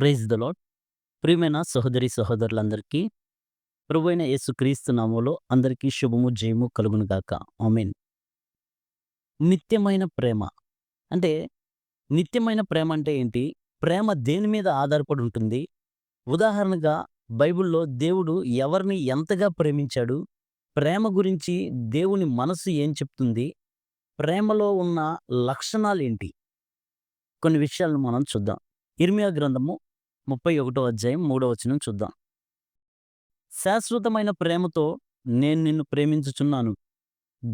Praise the lord ప్రియమైన సహోదరి సహోదరులందరికీ ప్రభువైన యేసుక్రీస్తు నామంలో అందరికీ శుభము జయము కలుగును గాక. ఆమేన్. నిత్యమైన ప్రేమ. అంటే నిత్యమైన ప్రేమ అంటే ఏంటి? ప్రేమ దేని మీద ఆధారపడి ఉంటుంది? ఉదాహరణగా బైబిల్లో దేవుడు ఎవరిని ఎంతగా ప్రేమించాడు? ప్రేమ గురించి దేవుని మనసు ఏం చెప్తుంది? ప్రేమలో ఉన్న లక్షణాలు ఏంటి? కొన్ని విషయాలను మనం చూద్దాం. ఇర్మియా గ్రంథము ముప్పై ఒకటో అధ్యాయం మూడో వచనం చూద్దాం. శాశ్వతమైన ప్రేమతో నేను నిన్ను ప్రేమించుచున్నాను.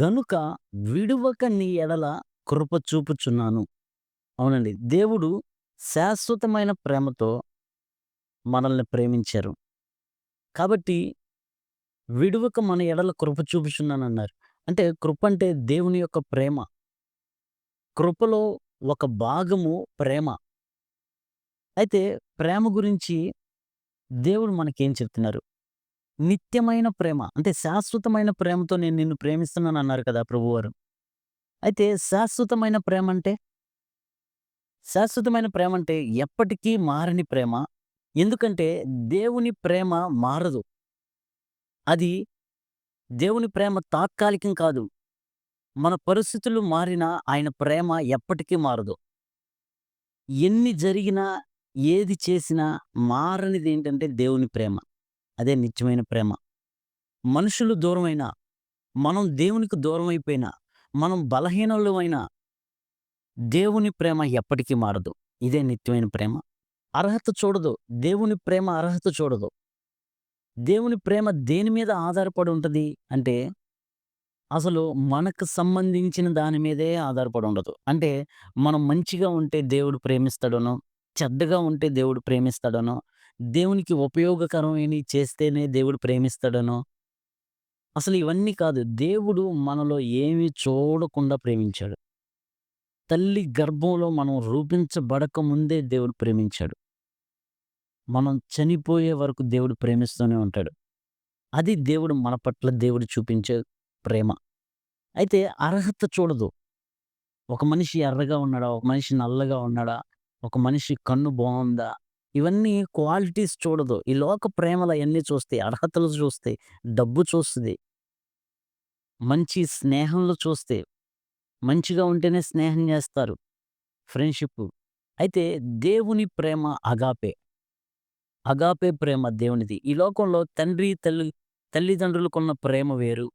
గనుక విడువక నీ ఎడల కృప చూపుచున్నాను. అవునండి. దేవుడు శాశ్వతమైన ప్రేమతో మనల్ని ప్రేమించారు. కాబట్టి విడువక మన ఎడల కృప చూపుచున్నానన్నారు. అంటే కృప అంటే దేవుని యొక్క ప్రేమ. కృపలో ఒక భాగము ప్రేమ. అయితే ప్రేమ గురించి దేవుడు మనకేం చెప్తున్నారు? నిత్యమైన ప్రేమ అంటే శాశ్వతమైన ప్రేమతో నేను నిన్ను ప్రేమిస్తున్నాను అన్నారు కదా ప్రభువారు. అయితే శాశ్వతమైన ప్రేమ అంటే శాశ్వతమైన ప్రేమ అంటే ఎప్పటికీ మారని ప్రేమ ఎందుకంటే దేవుని ప్రేమ మారదు. అది దేవుని ప్రేమ తాత్కాలికం కాదు. మన పరిస్థితులు మారినా ఆయన ప్రేమ ఎప్పటికీ మారదు. ఎన్ని జరిగినా ఏది చేసినా మారనిది ఏంటంటే దేవుని ప్రేమ. అదే నిత్యమైన ప్రేమ. మనుషులు దూరమైనా మనం దేవునికి దూరం అయిపోయినా మనం బలహీనులమైనా దేవుని ప్రేమ ఎప్పటికీ మారదు. ఇదే నిత్యమైన ప్రేమ. అర్హత చూడదు. దేవుని ప్రేమ అర్హత చూడదు. దేవుని ప్రేమ దేని మీద ఆధారపడి ఉంటుంది అంటే అసలు మనకు సంబంధించిన దాని మీదే ఆధారపడి ఉండదు. అంటే మనం మంచిగా ఉంటే దేవుడు ప్రేమిస్తాడనో చెడ్డగా ఉంటే దేవుడు ప్రేమిస్తాడనో దేవునికి ఉపయోగకరమైనవి చేస్తేనే దేవుడు ప్రేమిస్తాడనో అసలు ఇవన్నీ కాదు. దేవుడు మనలో ఏమీ చూడకుండా ప్రేమించాడు. తల్లి గర్భంలో మనం రూపించబడక ముందే దేవుడు ప్రేమించాడు. మనం చనిపోయే వరకు దేవుడు ప్రేమిస్తూనే ఉంటాడు. అది దేవుడు మన పట్ల దేవుడు చూపించే ప్రేమ. అయితే అర్హత చూడదు. ఒక మనిషి ఎర్రగా ఉన్నాడా? ఒక మనిషి నల్లగా ఉన్నాడా? ఒక మనిషి కన్ను బాగుందా ఇవన్నీ క్వాలిటీస్ చూడదు. ఈ లోక ప్రేమలు అవన్నీ చూస్తాయి. అర్హతలు చూస్తాయి. డబ్బు చూస్తుంది. మంచి స్నేహంలో చూస్తే మంచిగా ఉంటేనే స్నేహం చేస్తారు. ఫ్రెండ్షిప్. అయితే దేవుని ప్రేమ అగాపే. అగాపే ప్రేమ దేవునిది. ఈ లోకంలో తండ్రి తల్లి తల్లిదండ్రులకున్న ప్రేమ వేరు.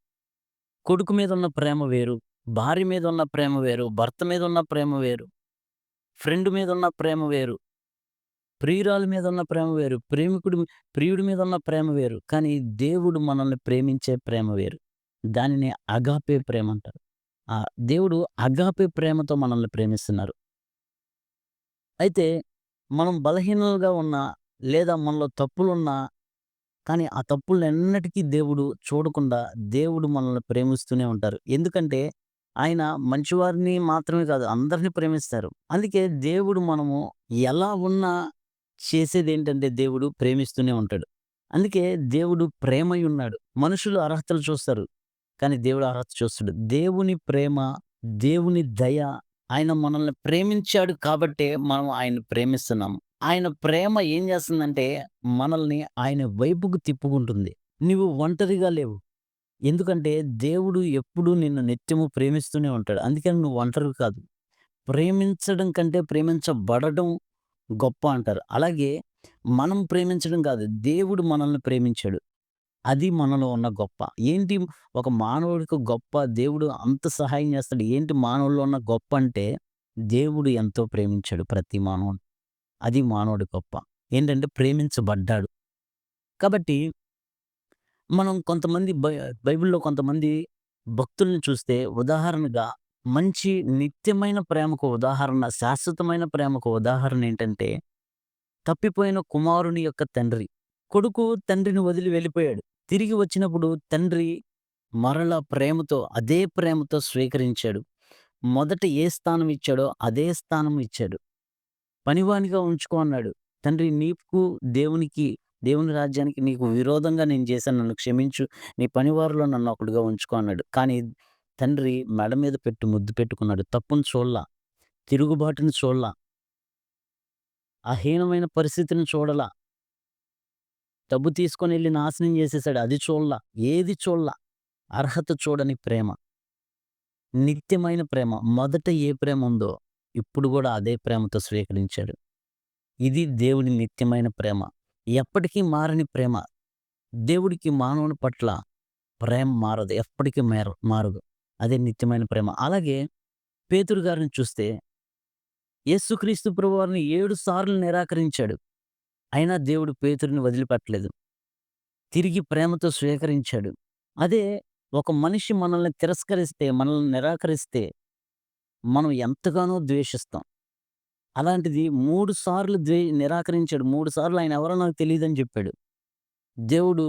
కొడుకు మీద ఉన్న ప్రేమ వేరు. భార్య మీద ఉన్న ప్రేమ వేరు. భర్త మీద ఉన్న ప్రేమ వేరు. ఫ్రెండ్ మీద ఉన్న ప్రేమ వేరు. ప్రియురాలు మీద ఉన్న ప్రేమ వేరు. ప్రేమికుడి ప్రియుడి మీద ఉన్న ప్రేమ వేరు. కానీ దేవుడు మనల్ని ప్రేమించే ప్రేమ వేరు. దానిని అగాపే ప్రేమ అంటారు. ఆ దేవుడు అగాపే ప్రేమతో మనల్ని ప్రేమిస్తున్నారు. అయితే మనం బలహీనలుగా ఉన్నా లేదా మనలో తప్పులున్నా కానీ ఆ తప్పులన్నిటికీ దేవుడు చూడకుండా దేవుడు మనల్ని ప్రేమిస్తూనే ఉంటారు. ఎందుకంటే ఆయన మంచివారిని మాత్రమే కాదు అందరినీ ప్రేమిస్తారు. అందుకే దేవుడు మనము ఎలా ఉన్నా చేసేది ఏంటంటే దేవుడు ప్రేమిస్తూనే ఉంటాడు. అందుకే దేవుడు ప్రేమై ఉన్నాడు. మనుషులు అర్హతలు చూస్తారు కానీ దేవుడు అర్హత చూస్తాడు. దేవుని ప్రేమ దేవుని దయ ఆయన మనల్ని ప్రేమించాడు కాబట్టే మనం ఆయన ప్రేమిస్తున్నాం. ఆయన ప్రేమ ఏం చేస్తుందంటే మనల్ని ఆయన వైపుకు తిప్పుకుంటుంది. నువ్వు ఒంటరిగా లేవు. ఎందుకంటే దేవుడు ఎప్పుడూ నిన్ను నిత్యము ప్రేమిస్తూనే ఉంటాడు. అందుకని నువ్వు ఒంటరి కాదు. ప్రేమించడం కంటే ప్రేమించబడడం గొప్ప అంటారు. అలాగే మనం ప్రేమించడం కాదు. దేవుడు మనల్ని ప్రేమించాడు. అది మనలో ఉన్న గొప్ప. ఏంటి ఒక మానవుడికి గొప్ప దేవుడు అంత సహాయం చేస్తాడు. ఏంటి మానవుల్లో ఉన్న గొప్ప అంటే దేవుడు ఎంతో ప్రేమించాడు ప్రతి మానవుడు. అది మానవుడి గొప్ప. ఏంటంటే ప్రేమించబడ్డాడు. కాబట్టి మనం కొంతమంది బై బైబిల్లో కొంతమంది భక్తుల్ని చూస్తే ఉదాహరణగా మంచి నిత్యమైన ప్రేమకు ఉదాహరణ శాశ్వతమైన ప్రేమకు ఉదాహరణ ఏంటంటే తప్పిపోయిన కుమారుని యొక్క తండ్రి. కొడుకు తండ్రిని వదిలి వెళ్ళిపోయాడు. తిరిగి వచ్చినప్పుడు తండ్రి మరల ప్రేమతో అదే ప్రేమతో స్వీకరించాడు. మొదట ఏ స్థానం ఇచ్చాడో అదే స్థానం ఇచ్చాడు. పనివానిగా ఉంచుకో అన్నాడు. తండ్రి నీకు దేవునికి దేవుని రాజ్యానికి నీకు విరోధంగా నేను చేశాను నన్ను క్షమించు నీ పనివారిలో నన్ను ఒకడుగా ఉంచుకో అన్నాడు కానీ తండ్రి మెడ మీద పెట్టి ముద్దు పెట్టుకున్నాడు తప్పును చూడలా తిరుగుబాటుని చూడలా ఆ హీనమైన పరిస్థితిని చూడలా. డబ్బు తీసుకొని వెళ్ళి నాశనం చేసేసాడు. అది చూడలా. ఏది చూడలా. అర్హత చూడని ప్రేమ. నిత్యమైన ప్రేమ. మొదట ఏ ప్రేమ ఉందో, ఇప్పుడు కూడా అదే ప్రేమతో స్వీకరించాడు. ఇది దేవుని నిత్యమైన ప్రేమ. ఎప్పటికీ మారని ప్రేమ. దేవుడికి మానవుని పట్ల ప్రేమ మారదు. ఎప్పటికీ మేర మారదు. అదే నిత్యమైన ప్రేమ. అలాగే పేతురు గారిని చూస్తే యేసుక్రీస్తు ప్రభువారిని ఏడు సార్లు నిరాకరించాడు. అయినా దేవుడు పేతురిని వదిలిపెట్టలేదు. తిరిగి ప్రేమతో స్వీకరించాడు. అదే ఒక మనిషి మనల్ని తిరస్కరిస్తే, మనల్ని నిరాకరిస్తే, మనం ఎంతగానో ద్వేషిస్తాం. అలాంటిది మూడు సార్లు ద్వే నిరాకరించాడు. మూడు సార్లు ఆయన ఎవరో నాకు తెలియదని చెప్పాడు. దేవుడు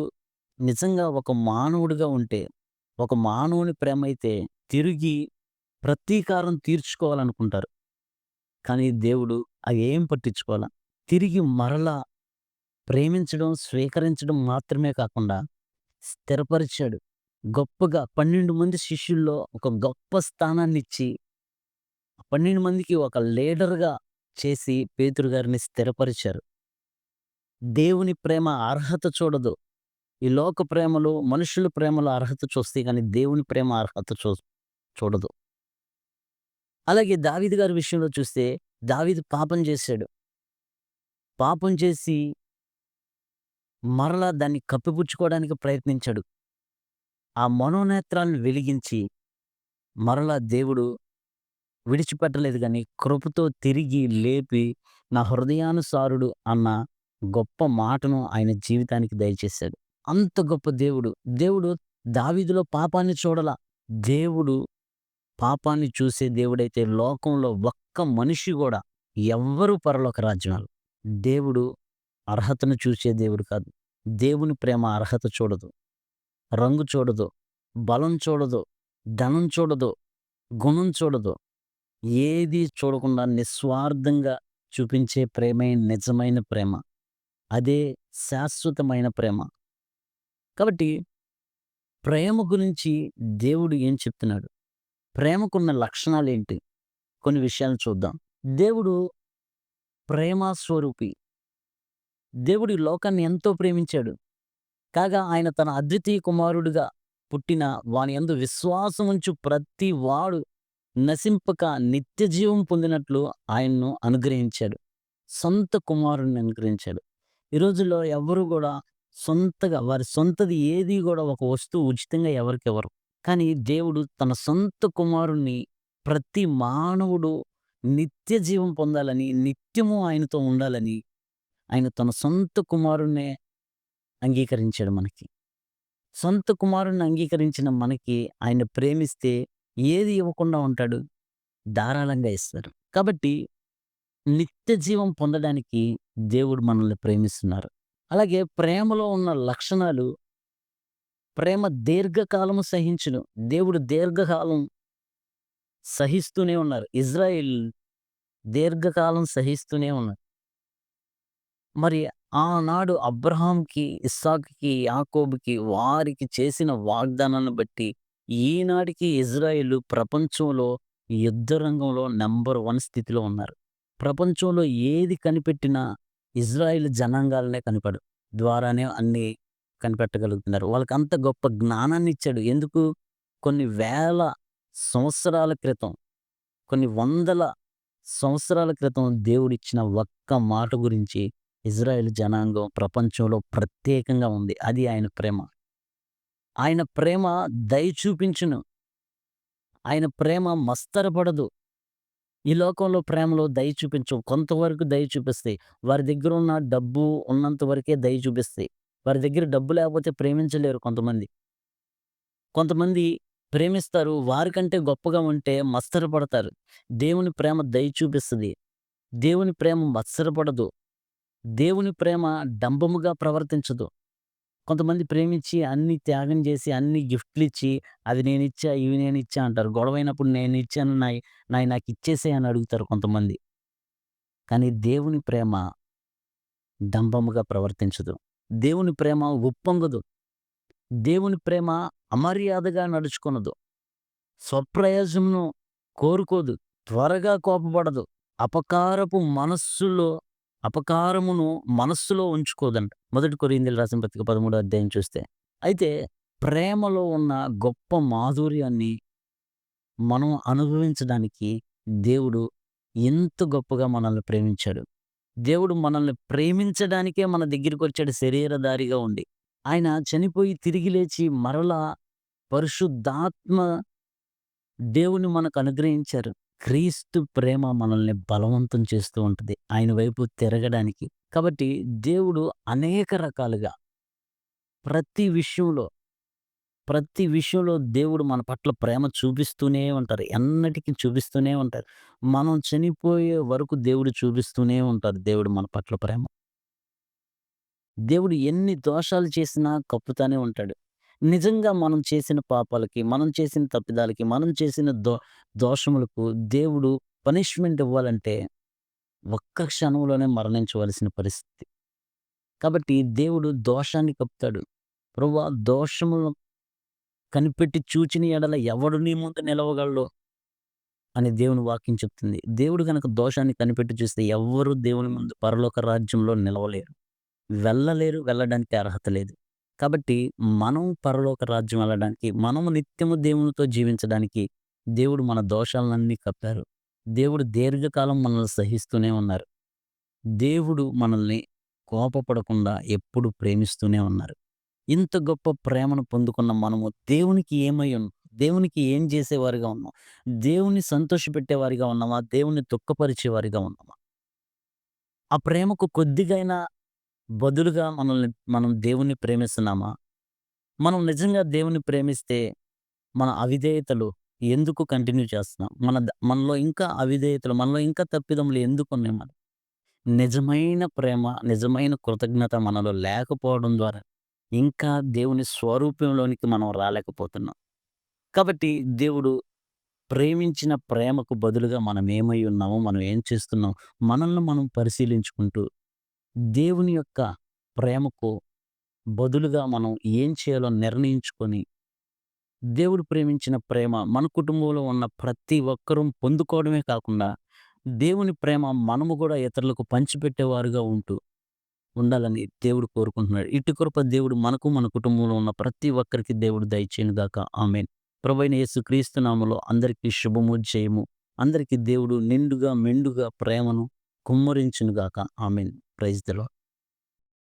నిజంగా ఒక మానవుడిగా ఉంటే, ఒక మానవుని ప్రేమ అయితే తిరిగి ప్రతీకారం తీర్చుకోవాలనుకుంటారు. కానీ దేవుడు అవి ఏం పట్టించుకోవాల తిరిగి మరలా ప్రేమించడం, స్వీకరించడం మాత్రమే కాకుండా స్థిరపరిచాడు. గొప్పగా 12 మంది శిష్యుల్లో ఒక గొప్ప స్థానాన్నిచ్చి 12 మందికి ఒక లీడర్‌గా చేసి పేతురు గారిని స్థిరపరిచారు. దేవుని ప్రేమ అర్హత చూడదు. ఈ లోక ప్రేమలు, మనుషుల ప్రేమలో అర్హత చూస్తే కానీ దేవుని ప్రేమ అర్హత చూ చూడదు. అలాగే దావిద్ గారి విషయంలో చూస్తే దావిద్ పాపం చేశాడు. పాపం చేసి మరలా దాన్ని కప్పిపుచ్చుకోవడానికి ప్రయత్నించాడు. ఆ మనోనేత్రాలను వెలిగించి మరలా దేవుడు విడిచిపెట్టలేదు కానీ కృపతో తిరిగి లేపి నా హృదయానుసారుడు అన్న గొప్ప మాటను ఆయన జీవితానికి దయచేశాడు. అంత గొప్ప దేవుడు. దేవుడు దావీదులో పాపాన్ని చూడలా. దేవుడు పాపాన్ని చూసే దేవుడైతే లోకంలో ఒక్క మనిషి కూడా ఎవ్వరూ పరలోక రాజ్యాలు దేవుడు అర్హతను చూసే దేవుడు కాదు. దేవుని ప్రేమ అర్హత చూడదు. రంగు చూడదు. బలం చూడదు. ధనం చూడదు. గుణం చూడదు. ఏది చూడకుండా నిస్వార్థంగా చూపించే ప్రేమే నిజమైన ప్రేమ. అదే శాశ్వతమైన ప్రేమ. కాబట్టి ప్రేమ గురించి దేవుడు ఏం చెప్తున్నాడు? ప్రేమకున్న లక్షణాలేంటి? కొన్ని విషయాలు చూద్దాం. దేవుడు ప్రేమ స్వరూపి. దేవుడు లోకాన్ని ఎంతో ప్రేమించాడు. కాగా ఆయన తన అద్వితీయ కుమారుడుగా పుట్టిన వాని యందు విశ్వాసముంచు ప్రతి వాడు నశింపక నిత్యజీవం పొందినట్లు ఆయన్ను అనుగ్రహించాడు. సొంత కుమారుణ్ణి అనుగ్రహించాడు. ఈ రోజుల్లో ఎవరు కూడా సొంతగా వారి సొంతది ఏది కూడా ఒక వస్తువు ఉచితంగా ఎవరికెవరు కానీ దేవుడు తన సొంత కుమారుణ్ణి ప్రతి మానవుడు నిత్య జీవం పొందాలని, నిత్యము ఆయనతో ఉండాలని ఆయన తన సొంత కుమారుణ్ణే అంగీకరించాడు మనకి. సొంత కుమారుణ్ణి అంగీకరించిన మనకి ఆయన ప్రేమిస్తే ఏది ఇవ్వకుండా ఉంటాడు? ధారాళంగా ఇస్తారు. కాబట్టి నిత్య జీవం పొందడానికి దేవుడు మనల్ని ప్రేమిస్తున్నారు. అలాగే ప్రేమలో ఉన్న లక్షణాలు ప్రేమ దీర్ఘకాలము సహించును. దేవుడు దీర్ఘకాలం సహిస్తూనే ఉన్నారు. ఇజ్రాయిల్ దీర్ఘకాలం సహిస్తూనే ఉన్నారు. మరి ఆనాడు అబ్రహాంకి, ఇస్సాక్కి యాకోబుకి వారికి చేసిన వాగ్దానాన్ని బట్టి ఈనాటికి ఇజ్రాయిల్ ప్రపంచంలో యుద్ధ రంగంలో నంబర్ వన్ స్థితిలో ఉన్నారు. ప్రపంచంలో ఏది కనిపెట్టినా ఇజ్రాయిల్ జనాంగాలనే కనిపెడు ద్వారానే అన్నీ కనిపెట్టగలుగుతున్నారు. వాళ్ళకి అంత గొప్ప జ్ఞానాన్నిచ్చాడు. ఎందుకు? కొన్ని వేల సంవత్సరాల క్రితం, కొన్ని వందల సంవత్సరాల క్రితం దేవుడిచ్చిన ఒక్క మాట గురించి ఇజ్రాయెల్ జనాంగం ప్రపంచంలో ప్రత్యేకంగా ఉంది. అది ఆయన ప్రేమ. ఆయన ప్రేమ దయ చూపించును. ఆయన ప్రేమ మస్తరపడదు. ఈ లోకంలో ప్రేమలో దయ చూపించవు. కొంతవరకు దయ చూపిస్తాయి. వారి దగ్గరున్న డబ్బు ఉన్నంత వరకే దయ చూపిస్తాయి. వారి దగ్గర డబ్బు లేకపోతే ప్రేమించలేరు కొంతమంది. కొంతమంది ప్రేమిస్తారు. వారికంటే గొప్పగా ఉంటే మత్సరపడతారు. దేవుని ప్రేమ దయ చూపిస్తది. దేవుని ప్రేమ మత్సరపడదు. దేవుని ప్రేమ డంబముగా ప్రవర్తించదు. కొంతమంది ప్రేమించి అన్ని త్యాగం చేసి, అన్ని గిఫ్ట్లు ఇచ్చి అది నేనిచ్చా, ఇవి నేనిచ్చా అంటారు. గొడవైనప్పుడు నేనిచ్చాను నాయి నాయి నాకిచ్చేసేయి అని అడుగుతారు కొంతమంది. కానీ దేవుని ప్రేమ డంబముగా ప్రవర్తించదు. దేవుని ప్రేమ ఉప్పొంగదు. దేవుని ప్రేమ అమర్యాదగా నడుచుకొనదు. స్వప్రయోజనం కోరుకోదు. త్వరగా కోపపడదు. అపకారపు మనస్సులో అపకారమును మనస్సులో ఉంచుకోదంట. మొదటి కొరింథీయులకు రాసిన పత్రిక 13 అధ్యాయం చూస్తే. అయితే ప్రేమలో ఉన్న గొప్ప మాధుర్యాన్ని మనం అనుభవించడానికి దేవుడు ఎంత గొప్పగా మనల్ని ప్రేమించాడు. దేవుడు మనల్ని ప్రేమించడానికే మన దగ్గరికొచ్చాడు శరీరధారిగా ఉండి. ఆయన చనిపోయి తిరిగి లేచి మరలా పరిశుద్ధాత్మ దేవుని మనకు అనుగ్రహించారు. క్రీస్తు ప్రేమ మనల్ని బలవంతం చేస్తూ ఉంటుంది ఆయన వైపు తిరగడానికి. కాబట్టి దేవుడు అనేక రకాలుగా ప్రతి విషయంలో, ప్రతి విషయంలో దేవుడు మన పట్ల ప్రేమ చూపిస్తూనే ఉంటారు. ఎన్నటికి చూపిస్తూనే ఉంటారు. మనం చనిపోయే వరకు దేవుడు చూపిస్తూనే ఉంటారు. దేవుడు మన పట్ల ప్రేమ. దేవుడు ఎన్ని దోషాలు చేసినా కప్పుతానే ఉంటాడు. నిజంగా మనం చేసిన పాపాలకి, మనం చేసిన తప్పిదాలకి, మనం చేసిన దో దోషములకు దేవుడు పనిష్మెంట్ ఇవ్వాలంటే ఒక్క క్షణంలోనే మరణించవలసిన పరిస్థితి. కాబట్టి దేవుడు దోషాన్ని కప్తాడు ప్రభు దోషములను కనిపెట్టి చూచిన ఎడల ఎవడు నీ ముందు నిలవగలడు? అని దేవుని వాక్యం చెప్తుంది. దేవుడు కనుక దోషాన్ని కనిపెట్టి చూస్తే ఎవ్వరు దేవుని ముందు పరలోక రాజ్యంలో నిలవలేరు. వెళ్ళలేరు. వెళ్ళడానికి అర్హత లేదు. కాబట్టి మనం పరలోక రాజ్యం వెళ్ళడానికి, మనము నిత్యము దేవునితో జీవించడానికి దేవుడు మన దోషాలన్నీ కప్పారు. దేవుడు దీర్ఘకాలం మనల్ని సహిస్తూనే ఉన్నారు. దేవుడు మనల్ని కోపపడకుండా ఎప్పుడు ప్రేమిస్తూనే ఉన్నారు. ఇంత గొప్ప ప్రేమను పొందుకున్న మనము దేవునికి ఏమై ఉన్నాం? దేవునికి ఏం చేసేవారిగా ఉన్నాం? దేవుని సంతోషపెట్టేవారిగా ఉన్నామా? దేవుని దుఃఖపరిచేవారిగా ఉన్నామా? ఆ ప్రేమకు కొద్దిగైనా బదులుగా మనల్ని మనం దేవుణ్ణి ప్రేమిస్తున్నామా? మనం నిజంగా దేవుని ప్రేమిస్తే మన అవిధేయతలు ఎందుకు కంటిన్యూ చేస్తున్నాం? మన మనలో ఇంకా అవిధేయతలు, మనలో ఇంకా తప్పిదములు ఎందుకున్నాయి మనం నిజమైన ప్రేమ, నిజమైన కృతజ్ఞత మనలో లేకపోవడం ద్వారా ఇంకా దేవుని స్వరూపంలోనికి మనం రాలేకపోతున్నాం. కాబట్టి దేవుడు ప్రేమించిన ప్రేమకు బదులుగా మనం ఏమై ఉన్నామో, మనం ఏం చేస్తున్నాం, మనల్ని మనం పరిశీలించుకుంటూ దేవుని యొక్క ప్రేమకు బదులుగా మనం ఏం చేయాలో నిర్ణయించుకొని దేవుడు ప్రేమించిన ప్రేమ మన కుటుంబంలో ఉన్న ప్రతి ఒక్కరూ పొందుకోవడమే కాకుండా దేవుని ప్రేమ మనము కూడా ఇతరులకు పంచిపెట్టేవారుగా ఉంటూ ఉండాలని దేవుడు కోరుకుంటున్నాడు. ఇటు కృప దేవుడు మనకు, మన కుటుంబంలో ఉన్న ప్రతి ఒక్కరికి దేవుడు దయచేయను గాక. ఆమెన్ ప్రభైన యేసు క్రీస్తునామలో అందరికీ శుభము, జయము. అందరికీ దేవుడు నిండుగా, మెండుగా ప్రేమను కుమ్మరించునుగాక ఆమెన్ ప్రైజ్ ది లార్డ్.